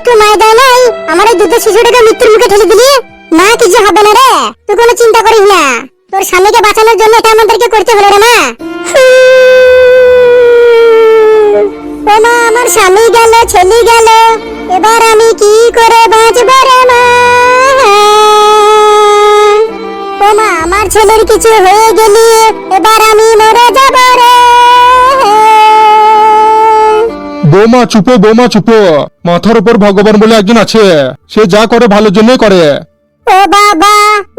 একটু মায় দেয় নাই আমার এই দুধের শিশুটাকে মৃত্যুর মুখে ঠেলে দিলি? না কিছু হবে না রে? তুই কোনো চিন্তা করিস না। তোর স্বামীকে বাঁচানোর জন্য এটা আমাদেরকে করতে হলো রে মা। ও মা, আমার স্বামী গেল, ছেলে গেল। এবার আমি কি করে বাঁচবো রে মা? ও মা, আমার ছেলের কিছু হয়ে গেলি এবার আমি মরে যাব রে। বৌমা চুপো বৌমা চুপো। মাথার উপর ভগবান বলে একজন আছে। সে যা করে ভালোর জন্যই করে। ও বাবা,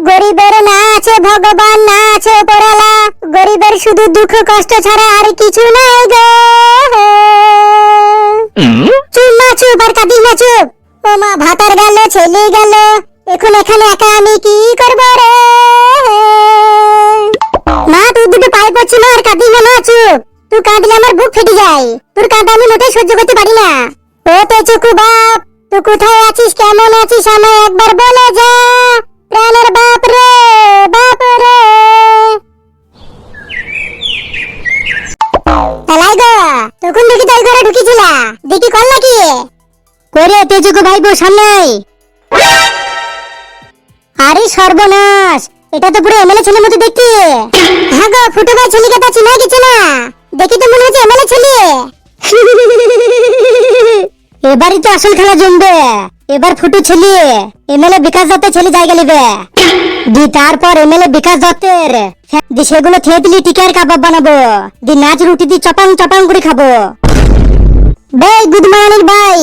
গরিবের না আছে, ভগবান না আছে পড়ালা গরিবের শুধু দুঃখ, কষ্ট ছাড়া আর কিছু নাই গো। চুপ মা, চুপ, আর কাঁদিস চুপ। ও মা, ভাতার গেল, ছেলে গেল। এখন এখানে একা আমি কি করব রে? মা তুই দুটো পায়ে পড়ছি না আর কাঁদিস না চুপ। তুই কাঁদলে আমার বুক ফেটে যায়। তোর কাঁদা আমি মোটেই সহ্য করতে পারি না। ও তো চুকু বাপ তুই কোথায় আছিস, কেমন আছিস, আমায় একবার বলে যা। প্রাণের বাপ রে বাপ রে। তালাই গো, তখন দেখি তো ওই ঘরে ঢুকেছিলা। দেখি কল নাকি করে তেজুকু ভাইবো সামনে আরে সর্বনাশ, এটা তো পুরো এমএলএ ছেলের মতো দেখতে। হ্যাঁ গো ফুটু ভাই ছেলেকে তো চিনা গেছে না। দেখি তো মনে হচ্ছে এমএলএ ছেলে। এবারই তো আসল খেলা জমবে। এবার ফুটু ছেলে, এমএলএ বিকাশ দত্তের ছেলে জায়গা নেবে। দি তারপর এমএলএ বিকাশ দত্তের। দি সেগুলো খেয়ে দিলি টিকার কাবাব বানাবো। দি নাচ রুটি দি চপাং চপাং করে খাব। ভাই গুড মর্নিং ভাই।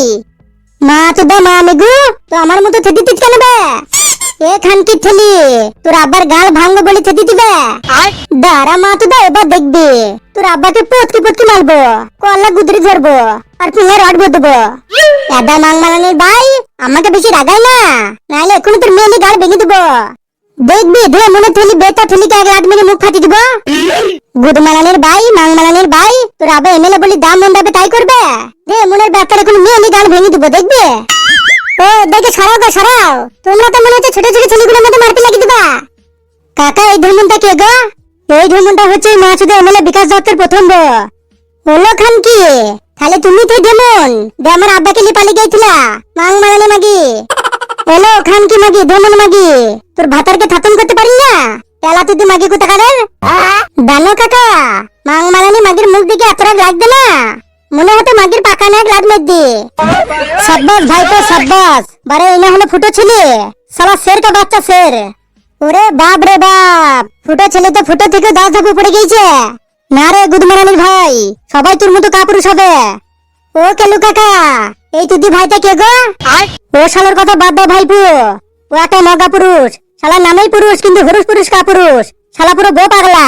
মা তো দে মা মেগু, তো আমার মতো থেতি তিত কেন বে এ খানকি ঠেলি তোর আব্বার গাল ভাঙবো বলে দিবে? দাঁড়া মা তো দে এবার দেখবি। তোর আব্বাকে মারবো কল্লা গুদরি ধরবো আর দেবো ভাই আমাকে বেশি রাগাই না নাহলে এখনই তোর মেয়ে গাল ভেঙে দেবো। দেখবি ধে মনে থলিকে এক মেরে মুখ ফাটি দিব। গুড মালানের ভাই মাং মালানের ভাই তোর আবার এমএলএ বলি দাম মন যাবে তাই করবে? দে মনের ব্যাপারে এখন মেয়ে গাল ভেঙে দিব দেখবি? ও দেখে সরাও গো সরাও। তোমরা তো মনে হচ্ছে ছোট ছোট ছেলেগুলোর মধ্যে মারতে লাগিয়ে দিবা? কাকা এই ধর্মনটা কে গো? এই ধর্মনটা হচ্ছে মাছুদে এমএলএ বিকাশ দত্তের প্রথম বউ। হলো খান কি? তাহলে তুমি তো যেমন যে আমার আব্বাকে লিপালি গেছিলা মাং মারানি মাগি। হলো খান কি মাগি? ধমন মাগি। তোর ভাতারকে থাতন করতে পারি না? তেলা তুই মাগি কোথাকারের? দানো কাকা মাং মারানি মাগির মুখ দিকে এত রাগ লাগবে না? মনে হতো মাগির পাকা নাক রাত মেদি সাব্বাস ভাইপো সাব্বাস। বারে এই না হলো ফুটো ছেলে? সালা শের কা বাচ্চা শের। ওরে বাপ রে বাপ ফুটো ছেলে তো ফুটো থেকে দাস ধাপু পড়ে গিয়েছে না রে গুদমারানির ভাই সবাই তোর মতো কাপুরুষ হবে। ও কেলু কাকা এই তুদি ভাইটা কে গো? ও শালার কথা বাদ দাও ভাইপু ও একটা মগা পুরুষ। শালার নামেই পুরুষ কিন্তু হরুষ পুরুষ কাপুরুষ। শালা পুরো বউ পাগলা।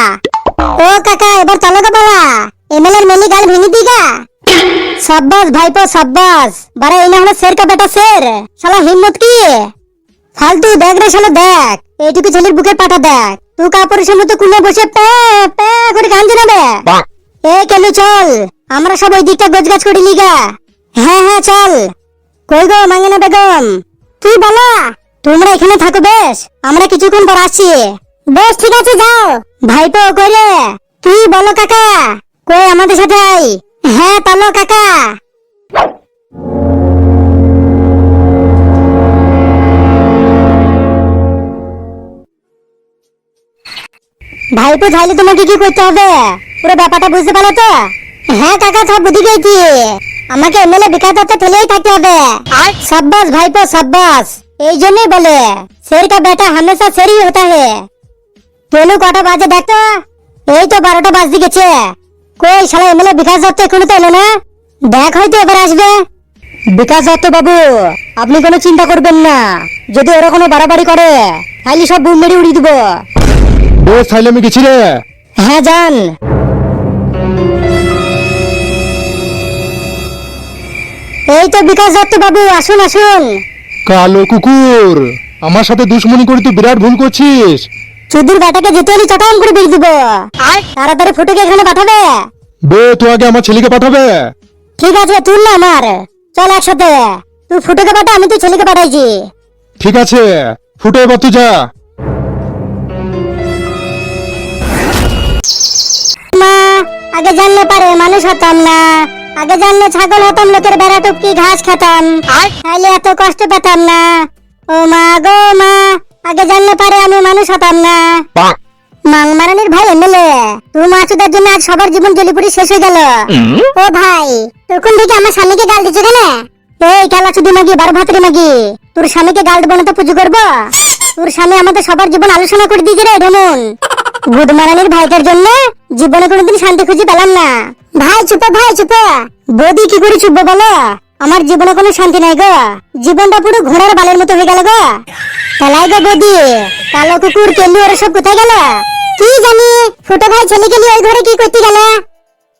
ও কাকা এবার চলো গো বাবা এমএলএর মেলি গাল ভেঙে দিগা সাব্বাস ভাইপো সাব্বাস। বারে এই না হলো শের কা বেটা শের। শালা হিম্মত কি? ফালতু দেখ রে শালা দেখ। এইটুকু ছেলের বুকের পাটা দেখ। তুই কাপুরুষের মতো কুলে বসে পে পে করে গান জানাবে এ কেলু চল। আমরা সব ওই দিকটা গোছ গাছ করি লিগা। হ্যাঁ হ্যাঁ চল। কই গো মাঙ্গেনা বেগম? তুই বলো? তোমরা এখানে থাকো বেশ। আমরা কিছুক্ষণ পর আসছি। বেশ ঠিক আছে যাও। ভাইপো কই রে। তুই বলো কাকা। কই আমাদের সাথে আই হ্যাঁ চলো কাকা। ভাইপো চাইলে তোমাকে কি করতে হবে? পুরো ব্যাপারটা বুঝতে পারো তো? হ্যাঁ কাকা সব বুঝে গেছি। আমাকে এমএলএ বিকাশ দত্ত ঠেলেই থাকতে হবে। আর? সাব্বাস ভাইপো সাব্বাস। এই জন্যই বলে শের কা বেটা হামেশা শেরই হতা হে কেলু কটা বাজে দেখ এই তো বারোটা বাজতে গেছে। কই শালা এমএলএ বিকাশ দত্ত এখনও তো এলো না? দেখ হয়তো এবার আসবে। বিকাশ দত্ত বাবু আপনি কোনো চিন্তা করবেন না। যদি ওরা কোনো বাড়াবাড়ি করে তাহলে সব বুম মেরে উড়িয়ে দিব। বেশ তাইলে আমি গেছি রে। হ্যাঁ যান। এই তো বিকাশ দত্ত বাবু আসুন আসুন। কালো কুকুর আমার সাথে দুশ্মনী করে তুই বিরাট ভুল করছিস। চুদির বেটাকে যেতে হলে চটাম করে বেরিয়ে দিব। তাড়াতাড়ি ফুটুকে এখানে পাঠাবে। বে তুই আগে আমার ছেলেকে পাঠাবে। ঠিক আছে তুই না আমার। চল একসাথে। তুই ফুটুকে পাঠা আমি তো ছেলেকে পাঠাইছি। ঠিক আছে। ফুটো এবার তুই যা। মা আগে জানলে পারে মানুষ হতাম না। আগে জানলে ছাগল হতাম লোকের বেড়া টুপকি ঘাস খেতাম। তাইলে এত কষ্ট পেতাম না। ও মা গো মা আগে জানলে পারে আমি মানুষ হতাম না। মাংমারানির ভাই এমএলএ তুই মাছুদের জন্য আজ সবার জীবন জলিপুরি শেষ হয়ে গেল। ও ভাই তখন থেকে আমার স্বামীকে গাল দিচ্ছ কেন এই খেলা চুদি মাগি বারো ভাতরি মাগি। তোর স্বামীকে গাল দেবো না তো পুজো করব? তোর স্বামী আমাদের সবার জীবন আলোচনা করে দিয়েছে রে ঢমন গুদমারানির ভাইটার জন্য জীবনে কোনোদিন শান্তি খুঁজে পেলাম না। ভাই চুপে ভাই চুপে। বৌদি কি করে চুপবো বলো? আমার জীবনে কোনো শান্তি নাই গো। জীবনটা পুরো ঘোড়ার বালের মতো হয়ে গেল গো। তালাই গো বৌদি কালো কুকুর কেলু ওরা সব কোথায় গেল? কি জানি ছোট ভাই ছেলেকে নিয়ে ওই ঘরে কি করতে গেল?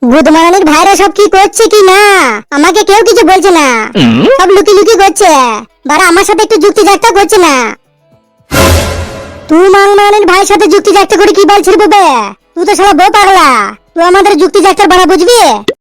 গুদমারানির ভাইরা সব কি করছে কি না? আমাকে কেউ কিছু বলছে না। সব লুকি লুকি করছে। বারা আমার সাথে একটু যুক্তি যাত্রা করছে না। তুই মাংমারানির ভাইয়ের সাথে যুক্তি যাত্রা করে কি বলছিস বে তুই তো সারা বউ পাগলা। তুই আমাদের যুক্তি যাত্রার বাড়া বুঝবি?